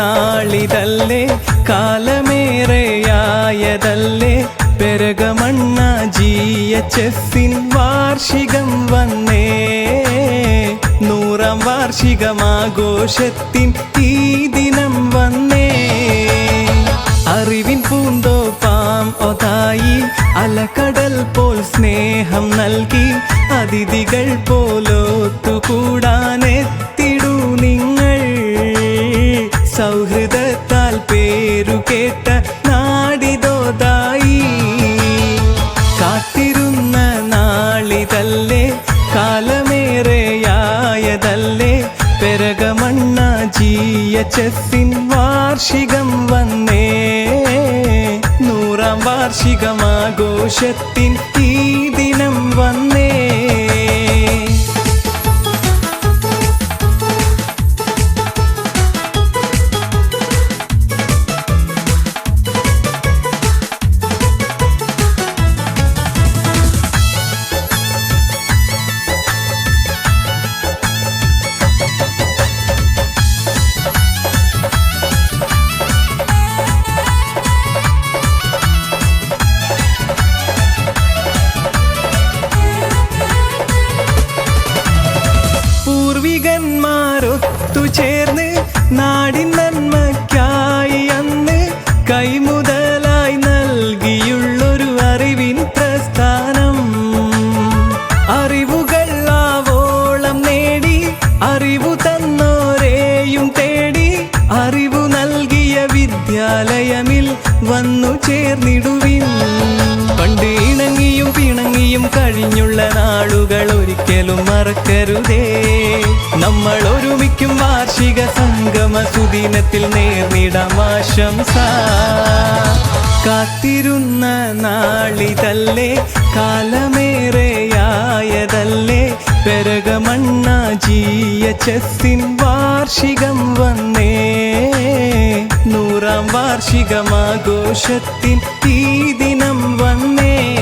നാളിതല്ലേ കാലമേറെയായതല്ലേ. Perakamanna G H വാർഷികം വന്നേ. നൂറാം വാർഷികമാഘോഷത്തിൻ ഈ ദിനം വന്നേ. അറിവിൻ പൂന്തോപ്പാം ഒതായി അലക്കടൽ പോൽ സ്നേഹം നൽകി അതിഥികൾ പോലോത്തുകൂടാനെത്തി. സൗഹൃദത്താൽ പേരു കേട്ട നാടിതോതായി. കാത്തിരുന്ന നാളിതല്ലേ കാലമേറെയായതല്ലേ പെരകമണ്ണ ജീയ ചെത്തിൻ വാർഷികം വന്നേ. നൂറാം വാർഷികമാഘോഷത്തിൻ ഈ ദിനം വന്നേ. പൂർവികന്മാരൊത്തുചേർന്ന് നാടി നന്മയ്ക്കായി അന്ന് കൈമുതലായി നൽകിയുള്ളൊരു അറിവിൻ പ്രസ്ഥാനം. അറിവുകൾ ആവോളം നേടി അറിവു തന്നോരെയും തേടി അറിവു നൽകിയ വിദ്യാലയമിൽ വന്നു ചേർന്നിടുവിൻ. പണ്ട് ഇണങ്ങിയും പിണങ്ങിയും കഴിഞ്ഞുള്ള നാളുകൾ ഒരിക്കലും മറക്കരുതേ. നമ്മൾ ഒരുമിക്കും വാർഷിക സംഗമ സുദിനത്തിൽ നേർന്നിടാം ആശംസ. കാത്തിരുന്ന നാളിതല്ലേ കാലമേറെയായതല്ലേ പെരകമണ്ണ ജീയ ചെസ്സിൻ വാർഷികം വന്നേ. നൂറാം വാർഷികമാഘോഷത്തിൻ ഈ ദിനം വന്നേ.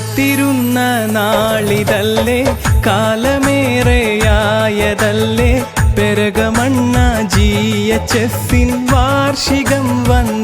കാത്തിരുന്ന നാളിതല്ലേ കാലമേറെയായതല്ലേ. പെരകമണ്ണ ജി വാർഷികം വന്നേ